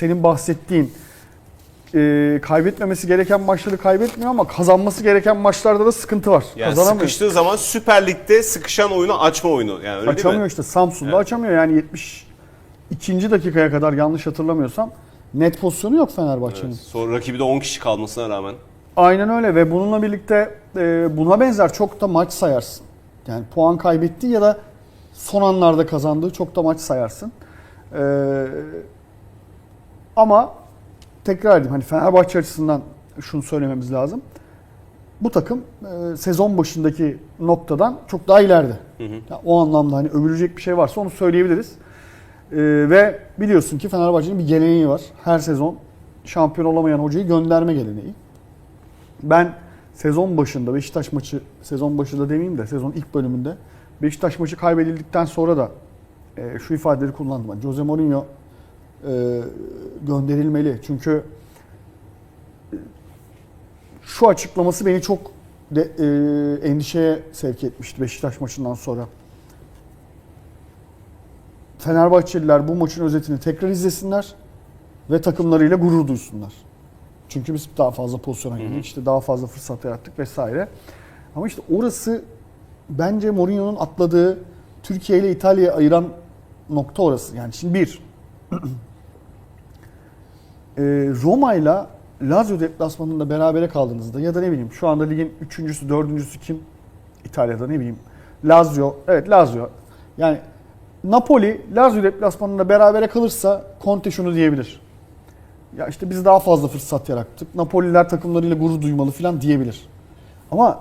senin bahsettiğin e, kaybetmemesi gereken maçları kaybetmiyor ama kazanması gereken maçlarda da sıkıntı var. Yani Kazanamıyor. sıkıştığı zaman Süper Lig'de sıkışan oyunu açma oyunu. Yani öyle açamıyor değil mi? işte Samsun'da Evet. açamıyor yani 72. dakikaya kadar yanlış hatırlamıyorsam net pozisyonu yok Fenerbahçe'nin. Evet. Sonra rakibi de 10 kişi kalmasına rağmen. Aynen öyle ve bununla birlikte e, buna benzer çok da maç sayarsın. Yani puan kaybettiği ya da son anlarda kazandığı çok da maç sayarsın. E, ama tekrar edeyim hani Fenerbahçe açısından şunu söylememiz lazım. Bu takım e, sezon başındaki noktadan çok daha ileride. Yani o anlamda hani övülecek bir şey varsa onu söyleyebiliriz. E, ve biliyorsun ki Fenerbahçe'nin bir geleneği var. Her sezon şampiyon olamayan hocayı gönderme geleneği. Ben sezon başında Beşiktaş maçı sezon başında demeyeyim de sezon ilk bölümünde Beşiktaş maçı kaybedildikten sonra da e, şu ifadeleri kullandım. Yani Jose Mourinho gönderilmeli. Çünkü e, şu açıklaması beni çok de, e, endişeye sevk etmişti Beşiktaş maçından sonra. Fenerbahçeliler bu maçın özetini tekrar izlesinler ve takımlarıyla gurur duysunlar. Çünkü biz daha fazla pozisyona girdik, işte daha fazla fırsat yarattık vesaire. Ama işte orası bence Mourinho'nun atladığı Türkiye ile İtalya'yı ayıran nokta orası. Yani şimdi bir, e, Roma ile Lazio deplasmanında berabere kaldığınızda ya da ne bileyim şu anda ligin üçüncüsü, dördüncüsü kim? İtalya'da ne bileyim. Lazio, evet Lazio. Yani Napoli Lazio deplasmanında berabere kalırsa Conte şunu diyebilir. Ya işte biz daha fazla fırsat yarattık. Napoliler takımlarıyla gurur duymalı falan diyebilir. Ama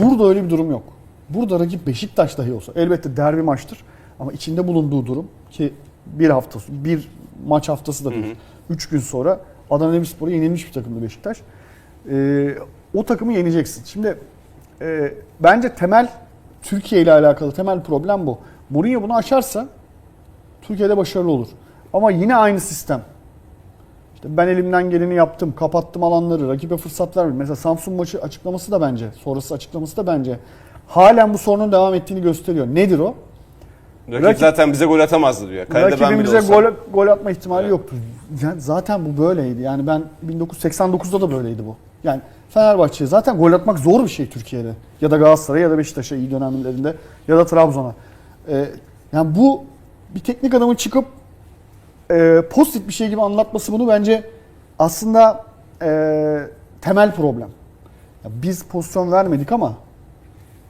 burada öyle bir durum yok. Burada rakip Beşiktaş dahi olsa elbette derbi maçtır. Ama içinde bulunduğu durum ki bir hafta bir maç haftası da değil. Üç gün sonra Adana Demirspor'a yenilmiş bir takımdı Beşiktaş. Ee, o takımı yeneceksin. Şimdi e, bence temel Türkiye ile alakalı temel problem bu. Mourinho bunu aşarsa Türkiye'de başarılı olur. Ama yine aynı sistem. İşte ben elimden geleni yaptım, kapattım alanları, rakibe fırsat vermedim. Mesela Samsun maçı açıklaması da bence, sonrası açıklaması da bence halen bu sorunun devam ettiğini gösteriyor. Nedir o? Rakip, Rakip- zaten bize gol atamazdı diyor. Kalede ben bile Rakibimize olsam. gol, gol atma ihtimali Evet. yoktu. Yani zaten bu böyleydi. Yani ben 1989'da da böyleydi bu. Yani Fenerbahçe'ye zaten gol atmak zor bir şey Türkiye'de. Ya da Galatasaray'a ya da Beşiktaş'a iyi dönemlerinde ya da Trabzon'a. Ee, yani bu bir teknik adamın çıkıp e, pozitif bir şey gibi anlatması bunu bence aslında e, temel problem. Ya biz pozisyon vermedik ama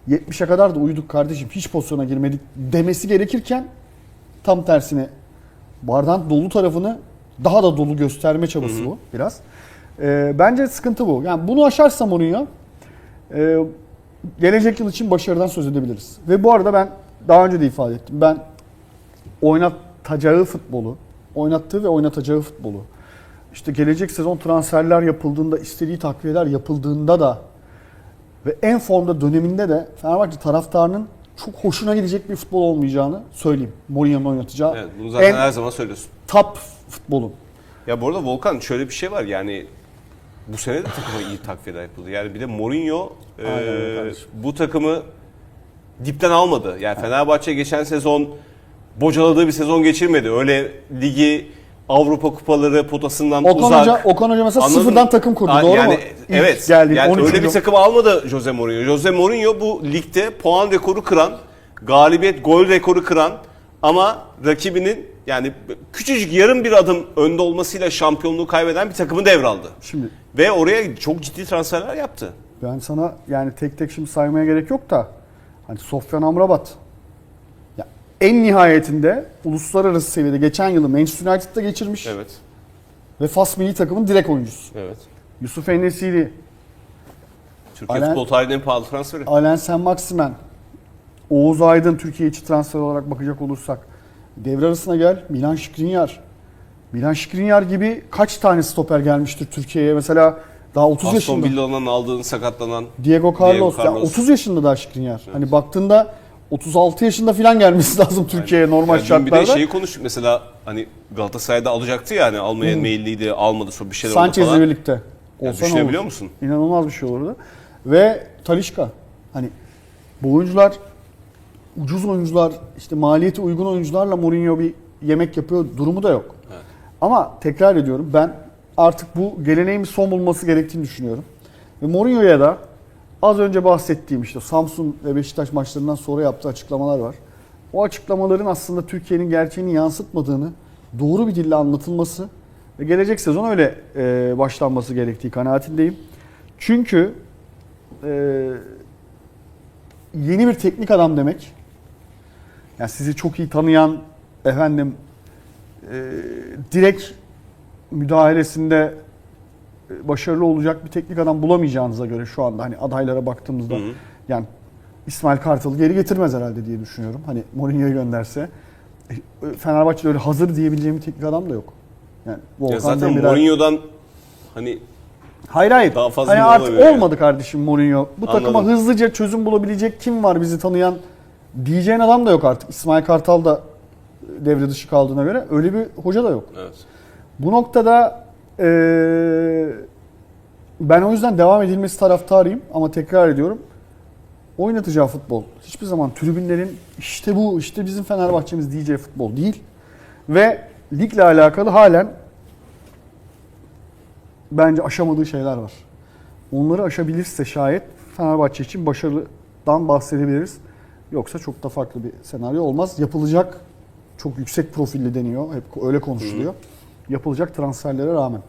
70'e kadar da uyuduk kardeşim hiç pozisyona girmedik demesi gerekirken tam tersine bardağın dolu tarafını daha da dolu gösterme çabası bu biraz. Ee, bence sıkıntı bu. Yani bunu aşarsa Mourinho e, gelecek yıl için başarıdan söz edebiliriz. Ve bu arada ben daha önce de ifade ettim. Ben oynatacağı futbolu, oynattığı ve oynatacağı futbolu, işte gelecek sezon transferler yapıldığında, istediği takviyeler yapıldığında da ve en formda döneminde de Fenerbahçe taraftarının çok hoşuna gidecek bir futbol olmayacağını söyleyeyim. Mourinho'nun oynatacağı Evet, bunu zaten en her zaman söylüyorsun. top futbolun. Ya bu arada Volkan şöyle bir şey var yani bu sene de takıma iyi takviyeler yapıldı. Yani bir de Mourinho e, Aynen öyle kardeşim. bu takımı dipten almadı. Yani Fenerbahçe geçen sezon bocaladığı bir sezon geçirmedi. Öyle ligi Avrupa kupaları potasından Okan uzak. Hoca, Okan Hoca mesela Anladın sıfırdan takım kurdu Ha, doğru yani, mu? İlk Evet. geldiği yani 13 öyle bir takım almadı Jose Mourinho. Jose Mourinho bu ligde puan rekoru kıran, galibiyet gol rekoru kıran ama rakibinin yani küçücük yarım bir adım önde olmasıyla şampiyonluğu kaybeden bir takımı devraldı. Şimdi Ve oraya çok ciddi transferler yaptı. ben sana yani tek tek şimdi saymaya gerek yok da hani Sofyan Amrabat en nihayetinde uluslararası seviyede geçen yılı Manchester United'da geçirmiş Evet. ve Fas milli takımın direkt oyuncusu. Evet. Yusuf Enesiri, Türkiye Alen- futbol tarihinin en pahalı transferi. Alen Sen Maximen, Oğuz Aydın Türkiye içi transfer olarak bakacak olursak devre arasına gel Milan Skriniar. Milan Skriniar gibi kaç tane stoper gelmiştir Türkiye'ye mesela daha 30 Aston yaşında. Villa'dan aldığın sakatlanan Diego Carlos, Diego Carlos. 30 yaşında daha Skriniar. Hani baktığında 36 yaşında falan gelmesi lazım Türkiye'ye normal Yani dün bir de şeyi konuştuk mesela hani Galatasaray'da alacaktı ya hani almaya meyilliydi almadı sonra bir şeyler oldu Sanchez'le falan. birlikte. Ya Olsa ne düşünebiliyor olur? musun? İnanılmaz bir şey olurdu. Ve Talişka. Hani bu oyuncular ucuz oyuncular, işte maliyeti uygun oyuncularla Mourinho bir yemek yapıyor durumu da yok. Evet. Ama tekrar ediyorum ben artık bu geleneğin bir son bulması gerektiğini düşünüyorum. Ve Mourinho'ya da az önce bahsettiğim işte Samsun ve Beşiktaş maçlarından sonra yaptığı açıklamalar var. O açıklamaların aslında Türkiye'nin gerçeğini yansıtmadığını doğru bir dille anlatılması ve gelecek sezon öyle e, başlanması gerektiği kanaatindeyim. Çünkü e, yeni bir teknik adam demek, yani sizi çok iyi tanıyan efendim e, direkt müdahalesinde başarılı olacak bir teknik adam bulamayacağınıza göre şu anda hani adaylara baktığımızda Hı hı. yani İsmail Kartal'ı geri getirmez herhalde diye düşünüyorum. Hani Mourinho'yu gönderse. E, Fenerbahçe'de öyle hazır diyebileceğim bir teknik adam da yok. Yani Volkan Ya zaten Demirel- Mourinho'dan hani Hayır hayır. Daha fazla hani artık olabilir yani? olmadı kardeşim Mourinho. Bu takıma Anladım. hızlıca çözüm bulabilecek kim var bizi tanıyan diyeceğin adam da yok artık. İsmail Kartal da devre dışı kaldığına göre öyle bir hoca da yok. evet. Bu noktada eee, ben o yüzden devam edilmesi taraftarıyım ama tekrar ediyorum. Oynatacağı futbol hiçbir zaman tribünlerin işte bu işte bizim Fenerbahçemiz diyeceği futbol değil. Ve ligle alakalı halen bence aşamadığı şeyler var. Onları aşabilirse şayet Fenerbahçe için başarıdan bahsedebiliriz. Yoksa çok da farklı bir senaryo olmaz. Yapılacak çok yüksek profilli deniyor. Hep öyle konuşuluyor. Yapılacak transferlere rağmen.